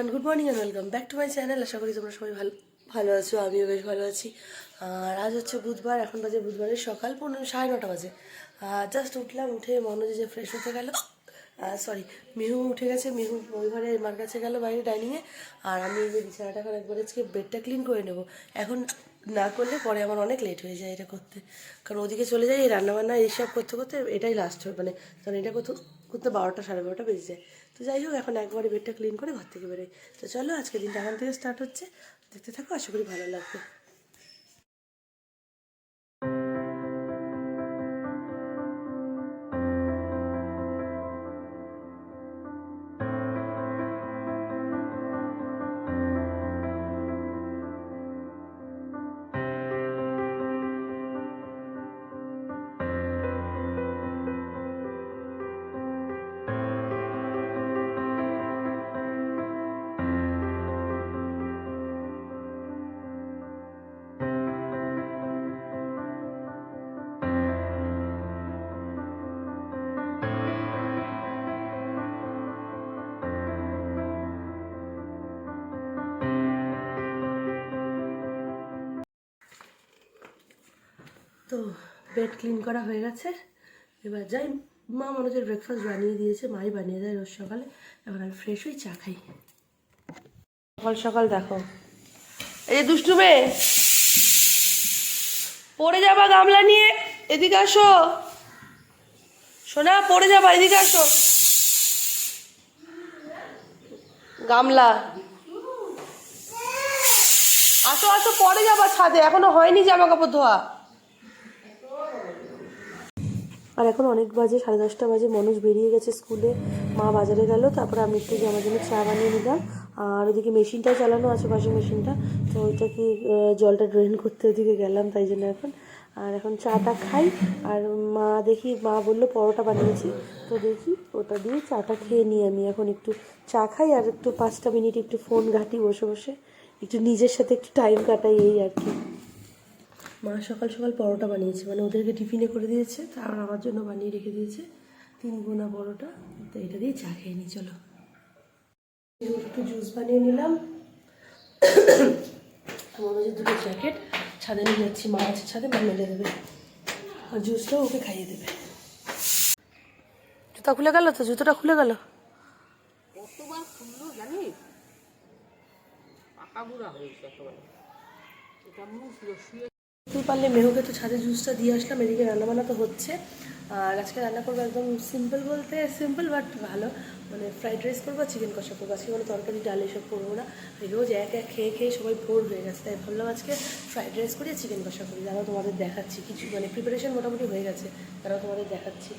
Everyone good morning and welcome back to my channel আশা করি তোমরা সবাই ভালো ভালো আছো, আমিও বেশ ভালো আছি। আর আজ হচ্ছে বুধবার, এখন বাজে বুধবারের সকাল পনেরো সাড়ে নটা বাজে। জাস্ট উঠলাম, উঠে মনোজ যে ফ্রেশ হতে গেল। সরি মিহু উঠে গেছে, মিহু ওই ঘরে মার কাছে গেল বাইরে ডাইনিংয়ে আর আমি যে বিছানাটা এখন একবার আজকে বেডটা ক্লিন করে নেব। এখন না করলে পরে আমার অনেক লেট হয়ে যায় এটা করতে। কারণ ওদিকে চলে যাই, এই রান্নাবান্না এইসব করতে করতে এটাই লাস্ট হয়। মানে কারণ এটা করতে করতে বারোটা, সাড়ে বারোটা বেজে যায়। তো যাই হোক, এখন একবারে বেডটা ক্লিন করে ঘর থেকে বেরোই। তো চলো আজকে দিনটা এখান থেকে স্টার্ট হচ্ছে। দেখতে থাকো, আশা করি ভালো লাগবে। তো বেড ক্লিন করা হয়ে গেছে। এবার যাই, মা মানুষের ব্রেকফাস্ট বানিয়ে দিয়েছে, মাই বানিয়ে দেয় রোজ সকালে। এবার আমি ফ্রেশ হই, চা খাই। সকাল সকাল দেখো। এই দুষ্টু মেয়ে, পড়ে যাবা গামলা নিয়ে, এদিকে আসো। সোনা, পড়ে যাবা, এদিকে আসো। গামলা। আসো আসো পরে যাবা ছাদে, এখনও হয়নি জামা কাপড় ধোয়া। আর এখন অনেক বাজে সাড়ে দশটা বাজে মানুষ বেরিয়ে গেছে স্কুলে। মা বাজারে গেল তারপরে আমি একটু আমার জন্য চা বানিয়ে নিলাম। আর ওদিকে মেশিনটাও চালানো আছে ওয়াশিং মেশিনটা তো ওইটাকে আহ, জলটা ড্রেন করতে ওদিকে গেলাম তাই জন্য এখন। আর এখন চাটা খাই আর মা দেখি মা বলল পরোটা বানিয়েছি। তো দেখি ওটা দিয়ে চাটা খেয়ে নিই আমি। এখন একটু চা খাই আর একটু পাঁচটা মিনিট একটু ফোন ঘাঁটি বসে বসে একটু নিজের সাথে একটু টাইম কাটাই এই আর কি। মা সকাল সকাল পরোটা বানিয়েছে। মানে ওদেরকে টিফিনে করে দিয়েছে তারপর আমার জন্য বানিয়ে রেখে দিয়েছে। তিন গোনা পরোটা, তো এটা দিয়ে চা খেয়ে নিই চলো। একটু জুস বানিয়ে নিলাম। আমার কাছে দুটো জ্যাকেট ছাদে নিয়ে যাচ্ছি, মা আছে ছাদে, মা মেলে দেবে। আর জুসটাও ওকে খাইয়ে দেবে। জুতা খুলে গেল তো? জুতোটা খুলে গেল? কতবার খুললো জানিস? পাকা হয়েছে এটা মুছলো শুয়ে তুই পারলে মেহুকে তো ছাদে জুসটা দিয়ে আসলাম, এদিকে রান্নাবান্না তো হচ্ছে। আর আজকে রান্না করব একদম সিম্পল বলতে সিম্পল বাট ভালো। মানে ফ্রাইড রাইস করব চিকেন কষা করব। আজকে কোনো তরকারি, ডাল এসব করব না। রোজ এক এক খেয়ে খেয়ে সবাই ভোর হয়ে গেছে, তাই ভাবলাম আজকে ফ্রাইড রাইস করি চিকেন কষা করি। তারাও তোমাদের দেখাচ্ছি, কিছু মানে প্রিপারেশন মোটামুটি হয়ে গেছে, তারাও তোমাদের দেখাচ্ছি।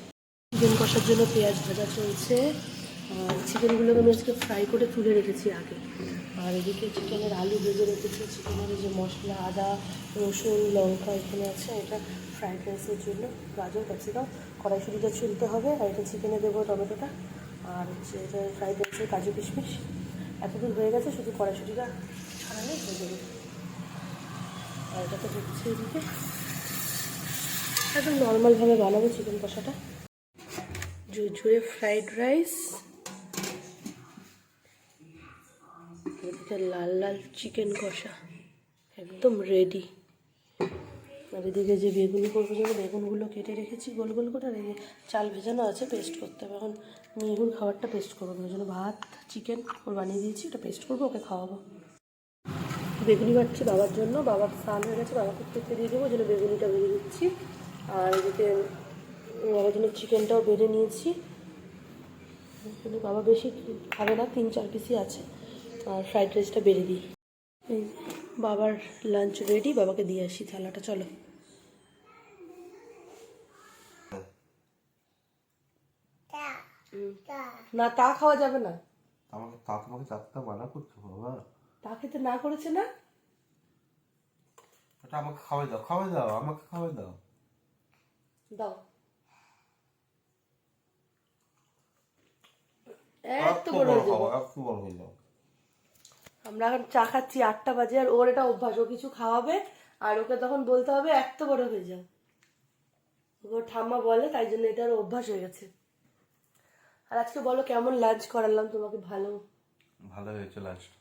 চিকেন কষার জন্য পেঁয়াজ ভাজা চলছে। চিকেনগুলোকে আমি আজকে ফ্রাই করে তুলে রেখেছি আগে। আর এদিকে চিকেনের আলু ভেজে রেখেছি, চিকেনের যে মশলা, আদা, রসুন, লঙ্কা এখানে আছে, এটা ফ্রাইড রাইসের জন্য। গাজর ক্যাপসিকাম কড়াইশুটিটা চুলতে হবে, আর এটা চিকেনে দেবো টমেটোটা। আর হচ্ছে এটা ফ্রাইড রাইসের কাজু কিশমিশ। এতদূর হয়ে গেছে, শুধু কড়াইশুটিটা ছাড়ালেই হয়ে যাবে। আর এটা তো হচ্ছে এদিকে একদম নর্মালভাবে বানাবো চিকেন কষাটা। ঝুরঝুরে ফ্রাইড রাইস এদিকে লাল লাল চিকেন কষা, একদম রেডি আর এদিকে যে বেগুনি করব জন্য বেগুনগুলো কেটে রেখেছি, গোল গোল করে, আর চাল ভেজানো আছে পেস্ট করতে হবে। এখন মিহুর খাবারটা পেস্ট করব, ওই জন্য ভাত চিকেন ওর বানিয়ে দিয়েছি, ওটা পেস্ট করব, ওকে খাওয়াবো। বেগুনি বাটছি বাবার জন্য বাবার স্নান হয়ে গেছে বাবাকে খেতে দিয়ে দেবো, ওই জন্য বেগুনিটা বেড়ে দিচ্ছি। আর এদিকে বাবার জন্য চিকেনটাও বেড়ে নিয়েছি। বাবা বেশি খাবে না, তিন চার পিসই আছে। আর ফ্রাইড রাইসটা বেড়ে দিই। বাবার লাঞ্চ রেডি বাবাকে দিয়ে আসি থালাটা চলো। না তা খাওয়া যাবে না। আমাকে তা তোমাকে চারটা মানা করছ বাবা। তা খেতে না করেছে না? এটা আমাকে খাওয়াই দাও খাওয়াই দাও আমাকে খাওয়াই দাও। দাও। এত বড় হয়ে খাও একটু বড় হয়ে যাও আমরা এখন চা খাচ্ছি আটটা বাজে আর ওর এটা অভ্যাস ও কিছু খাওয়াবে আর ওকে তখন বলতে হবে এত বড় হয়ে যাও। ওর ঠাম্মা বলে তাই জন্য এটা ওর অভ্যাস হয়ে গেছে। আর আজকে বলো কেমন লাঞ্চ করালাম তোমাকে ভালো? ভালো হয়েছে লাস্ট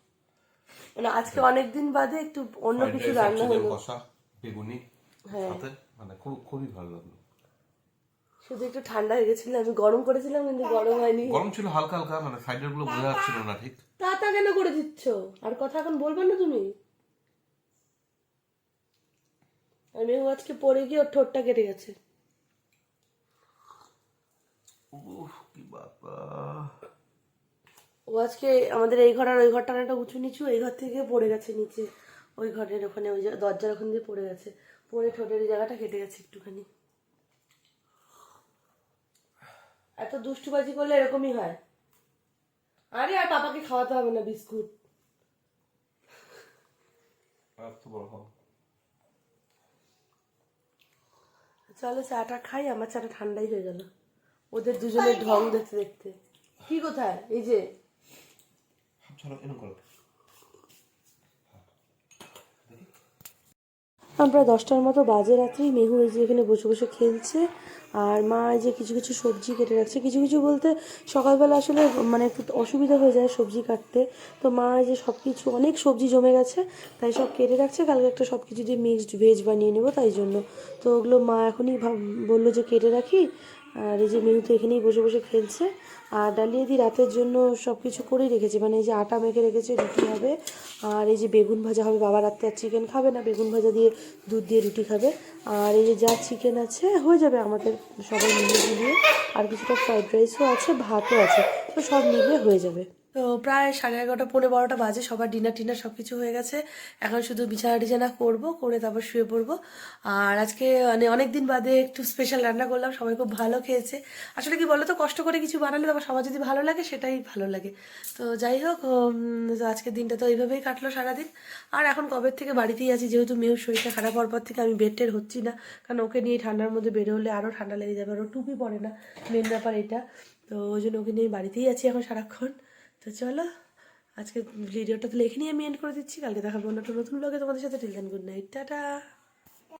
মানে আজকে অনেকদিন বাদে একটু অন্য কিছু রান্না হলো। কষা বেগুনি সাথে মানে খুব খুবই ভালো লাগল। শুধু একটু ঠান্ডা হয়ে গেছিল আমি গরম করেছিলাম কিন্তু গরম হয়নি। গরম ছিল হালকা হালকা মানে সাইডেরগুলো বোঝা যাচ্ছিল না ঠিক। তা তা কেন করে দিচ্ছ? আর কথা এখন বলবে না তুমি? আমি আজকে পড়ে গিয়ে ওর ঠোঁটটা কেটে গেছে। উফ কি বাবা। ও আজকে আমাদের এই ঘর আর ওই ঘরটা একটা উঁচু নিচু এই ঘর থেকে পড়ে গেছে নিচে। ওই ঘরের ওখানে ওই যে দরজার ওখান দিয়ে পড়ে গেছে। পড়ে ঠোঁটের এই জায়গাটা কেটে গেছে একটুখানি। এত দুষ্টুবাজি করলে এরকমই হয়। আরে আর পাপাকে খাওয়াতে হবে না বিস্কুট। চলো চাটা খাই আমার চাটা ঠান্ডাই হয়ে গেল। ওদের দুজনের ঢং দেখতে দেখতে। কি কোথায়? এই যে। চলো এরকম করো। আমরা দশটার মতো বাজে রাত্রি। মেহু এই যে এখানে বসে বসে খেলছে আর মা এই যে কিছু কিছু সবজি কেটে রাখছে। কিছু কিছু বলতে সকালবেলা আসলে মানে একটু অসুবিধা হয়ে যায় সবজি কাটতে। তো মা এই যে সব কিছু অনেক সবজি জমে গেছে, তাই সব কেটে রাখছে। কালকে একটা সব কিছু দিয়ে মিক্সড ভেজ বানিয়ে নেব তাই জন্য। তো ওগুলো মা এখনই ভাব বলল যে কেটে রাখি। আর এই যে মেহু তো এখানেই বসে বসে খেলছে। আর ডালিয়া দি রাতের জন্য সব কিছু করেই রেখেছে। মানে এই যে আটা মেখে রেখেছে, রুটি হবে। আর এই যে বেগুন ভাজা হবে, বাবা রাতে আর চিকেন খাবে না, বেগুন ভাজা দিয়ে দুধ দিয়ে রুটি খাবে। আর এই যে যা চিকেন আছে, হয়ে যাবে আমাদের সবাই মিলে মিলিয়ে। আর কিছুটা ফ্রাইড রাইসও আছে, ভাতও আছে। তো সব মিলিয়ে হয়ে যাবে। তো প্রায় সাড়ে এগারোটা, পৌনে বারোটা বাজে, সবার ডিনার টিনার সব কিছু হয়ে গেছে। এখন শুধু বিছানা টিছানা করব, করে তারপর শুয়ে পড়ব। আর আজকে মানে অনেক দিন বাদে একটু স্পেশাল রান্না করলাম, সবাই খুব ভালো খেয়েছে। আসলে কি বলো তো কষ্ট করে কিছু বানালে তারপর সবার যদি ভালো লাগে, সেটাই ভালো লাগে। তো যাই হোক আজকের দিনটা তো এইভাবেই কাটলো সারাদিন। আর এখন কবে থেকে বাড়িতেই আছি, যেহেতু মেয়ের শরীরটা খারাপ হওয়ার পর থেকে আমি বেড টের হচ্ছি না। কারণ ওকে নিয়ে ঠান্ডার মধ্যে বের হলে আরও ঠান্ডা লেগে যাবে আরও টুপি পড়ে না মেন ব্যাপার এটা। তো ওই জন্য ওকে নিয়ে বাড়িতেই আছি এখন সারাক্ষণ। তো চলো আজকে ভিডিওটা তো লেখে নিয়ে আমি এন্ড করে দিচ্ছি। কালকে দেখাবো অন্য একটা নতুন ব্লগে তোমাদের সাথে। Till then good night tata.